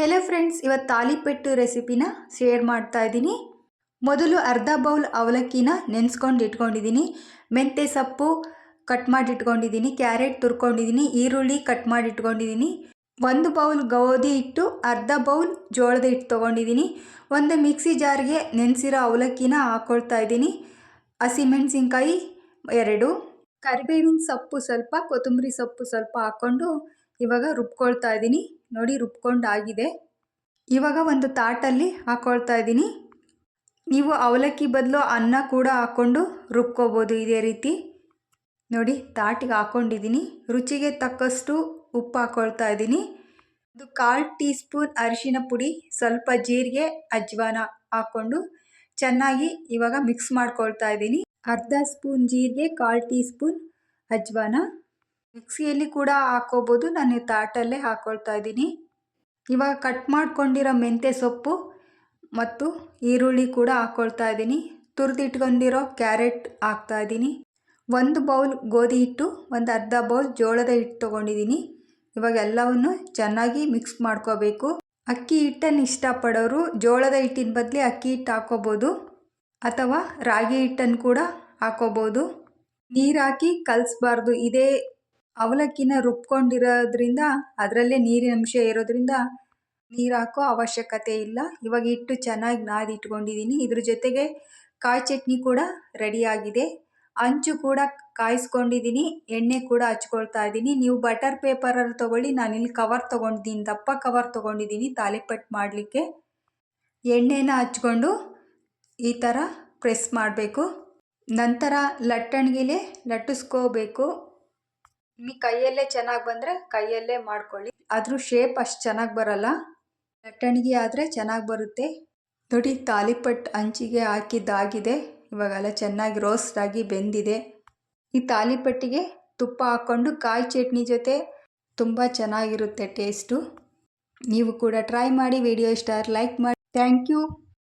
Hello friends ಇವತ್ತು ತಾಲಿಪೆಟ್ಟು ರೆಸಿಪಿನ share ಮಾಡ್ತಾ ಇದ್ದೀನಿ. ಮೊದಲು ಅರ್ಧ ಬೌಲ್ ಅವಲಕ್ಕಿನ ನೆನೆಸ್ಕೊಂಡು ಇಟ್ಕೊಂಡಿದ್ದೀನಿ. ಮೆಂತ್ಯೆ ಸೊಪ್ಪು ಕಟ್ ಮಾಡಿ ಇಟ್ಕೊಂಡಿದ್ದೀನಿ. ಕ್ಯಾರೆಟ್ ತುರ್ಕೊಂಡಿದ್ದೀನಿ. ಈರುಳ್ಳಿ ಕಟ್ ಮಾಡಿ ಇಟ್ಕೊಂಡಿದ್ದೀನಿ. ಒಂದು ಬೌಲ್ ಗೋಧಿ ಹಿಟ್ಟು, ಅರ್ಧ ಬೌಲ್ ಜೋಳದ ಹಿಟ್ಟು ತೊಗೊಂಡಿದ್ದೀನಿ. ಒಂದು ಮಿಕ್ಸಿ ಜಾರ್ಗೆ ನೆನೆಸಿರೋ ಅವಲಕ್ಕಿನ ಹಾಕ್ಕೊಳ್ತಾ ಇದ್ದೀನಿ. ಹಸಿಮೆಣಸಿನ್ಕಾಯಿ ಎರಡು, ಕರಿಬೇವಿನ ಸೊಪ್ಪು ಸ್ವಲ್ಪ, ಕೊತ್ತಂಬರಿ ಸೊಪ್ಪು ಸ್ವಲ್ಪ ಹಾಕ್ಕೊಂಡು ಇವಾಗ ರುಬ್ಕೊಳ್ತಾ ಇದ್ದೀನಿ. ನೋಡಿ ರುಬ್ಕೊಂಡಾಗಿದೆ. ಇವಾಗ ಒಂದು ತಾಟಲ್ಲಿ ಹಾಕ್ಕೊಳ್ತಾ ಇದ್ದೀನಿ. ನೀವು ಅವಲಕ್ಕಿ ಬದಲು ಅನ್ನ ಕೂಡ ಹಾಕ್ಕೊಂಡು ರುಬ್ಕೋಬೋದು ಇದೇ ರೀತಿ. ನೋಡಿ ತಾಟಿಗೆ ಹಾಕ್ಕೊಂಡಿದ್ದೀನಿ ರುಚಿಗೆ ತಕ್ಕಷ್ಟು ಉಪ್ಪು ಹಾಕ್ಕೊಳ್ತಾ ಇದ್ದೀನಿ. ಒಂದು ಕಾಲು ಟೀ ಸ್ಪೂನ್ ಅರಿಶಿನ ಪುಡಿ, ಸ್ವಲ್ಪ ಜೀರಿಗೆ, ಅಜ್ವಾನ ಹಾಕ್ಕೊಂಡು ಚೆನ್ನಾಗಿ ಇವಾಗ ಮಿಕ್ಸ್ ಮಾಡ್ಕೊಳ್ತಾ ಇದ್ದೀನಿ. ಅರ್ಧ ಸ್ಪೂನ್ ಜೀರಿಗೆ, ಕಾಲು ಟೀ ಸ್ಪೂನ್ ಅಜ್ವಾನ. ಮಿಕ್ಸಿಯಲ್ಲಿ ಕೂಡ ಹಾಕ್ಕೋಬೋದು ನಾನು ತಾಟಲ್ಲೇ ಹಾಕೊಳ್ತಾ ಇದ್ದೀನಿ. ಇವಾಗ ಕಟ್ ಮಾಡ್ಕೊಂಡಿರೋ ಮೆಂತ್ಯ ಸೊಪ್ಪು ಮತ್ತು ಈರುಳ್ಳಿ ಕೂಡ ಹಾಕ್ಕೊಳ್ತಾ ಇದ್ದೀನಿ. ತುರಿದಿಟ್ಕೊಂಡಿರೋ ಕ್ಯಾರೆಟ್ ಹಾಕ್ತಾ ಇದ್ದೀನಿ. ಒಂದು ಬೌಲ್ ಗೋಧಿ ಹಿಟ್ಟು, ಒಂದು ಅರ್ಧ ಬೌಲ್ ಜೋಳದ ಹಿಟ್ಟು ತೊಗೊಂಡಿದ್ದೀನಿ. ಇವಾಗ ಎಲ್ಲವನ್ನು ಚೆನ್ನಾಗಿ ಮಿಕ್ಸ್ ಮಾಡ್ಕೋಬೇಕು. ಅಕ್ಕಿ ಹಿಟ್ಟನ್ನು ಇಷ್ಟಪಡೋರು ಜೋಳದ ಹಿಟ್ಟಿನ ಬದಲಿ ಅಕ್ಕಿ ಹಿಟ್ಟು ಹಾಕ್ಕೋಬೋದು ಅಥವಾ ರಾಗಿ ಹಿಟ್ಟನ್ನು ಕೂಡ ಹಾಕ್ಕೋಬೋದು ನೀರು ಹಾಕಿ ಕಲಿಸ್ಬಾರ್ದು. ಇದೇ ಅವಲಕ್ಕಿನ ರುಬ್ಕೊಂಡಿರೋದ್ರಿಂದ ಅದರಲ್ಲೇ ನೀರಿನ ಅಂಶ ಇರೋದ್ರಿಂದ ನೀರು ಹಾಕೋ ಅವಶ್ಯಕತೆ ಇಲ್ಲ. ಇವಾಗ ಇಟ್ಟು ಚೆನ್ನಾಗಿ ನಾದಿ ಇಟ್ಕೊಂಡಿದ್ದೀನಿ ಇದ್ರ ಜೊತೆಗೆ ಕಾಯಿ ಚಟ್ನಿ ಕೂಡ ರೆಡಿಯಾಗಿದೆ ಅಂಚು ಕೂಡ ಕಾಯಿಸ್ಕೊಂಡಿದ್ದೀನಿ ಎಣ್ಣೆ ಕೂಡ ಹಚ್ಕೊಳ್ತಾ ಇದ್ದೀನಿ ನೀವು ಬಟರ್ ಪೇಪರಲ್ಲಿ ತೊಗೊಳ್ಳಿ. ನಾನಿಲ್ಲಿ ಕವರ್ ತೊಗೊಂಡಿದ್ದೀನಿ. ದಪ್ಪ ಕವರ್ ತೊಗೊಂಡಿದ್ದೀನಿ ತಾಲಿಪಟ್ಟು ಮಾಡಲಿಕ್ಕೆ. ಎಣ್ಣೆನ ಹಚ್ಕೊಂಡು ಈ ಥರ ಪ್ರೆಸ್ ಮಾಡಬೇಕು. ನಂತರ ಲಟ್ಟಣಿಗೆಲೆ ಲಟ್ಟಿಸ್ಕೋಬೇಕು. ನಿಮಗೆ ಕೈಯಲ್ಲೇ ಚೆನ್ನಾಗಿ ಬಂದರೆ ಕೈಯಲ್ಲೇ ಮಾಡ್ಕೊಳ್ಳಿ. ಆದರೂ ಶೇಪ್ ಅಷ್ಟು ಚೆನ್ನಾಗಿ ಬರಲ್ಲ. ಲಟ್ಟಣಿಗೆ ಆದರೆ ಚೆನ್ನಾಗಿ ಬರುತ್ತೆ. ನೋಡಿ ತಾಲಿಪಟ್ಟು ಹಂಚಿಗೆ ಹಾಕಿದ್ದಾಗಿದೆ. ಇವಾಗೆಲ್ಲ ಚೆನ್ನಾಗಿ ರೋಸ್ಟ್ ಆಗಿ ಬೆಂದಿದೆ. ಈ ತಾಲಿಪಟ್ಟಿಗೆ ತುಪ್ಪ ಹಾಕ್ಕೊಂಡು ಕಾಯಿ ಚಟ್ನಿ ಜೊತೆ ತುಂಬ ಚೆನ್ನಾಗಿರುತ್ತೆ ಟೇಸ್ಟು ನೀವು ಕೂಡ ಟ್ರೈ ಮಾಡಿ ವಿಡಿಯೋ ಇಷ್ಟ ಲೈಕ್ ಮಾಡಿ. Thank you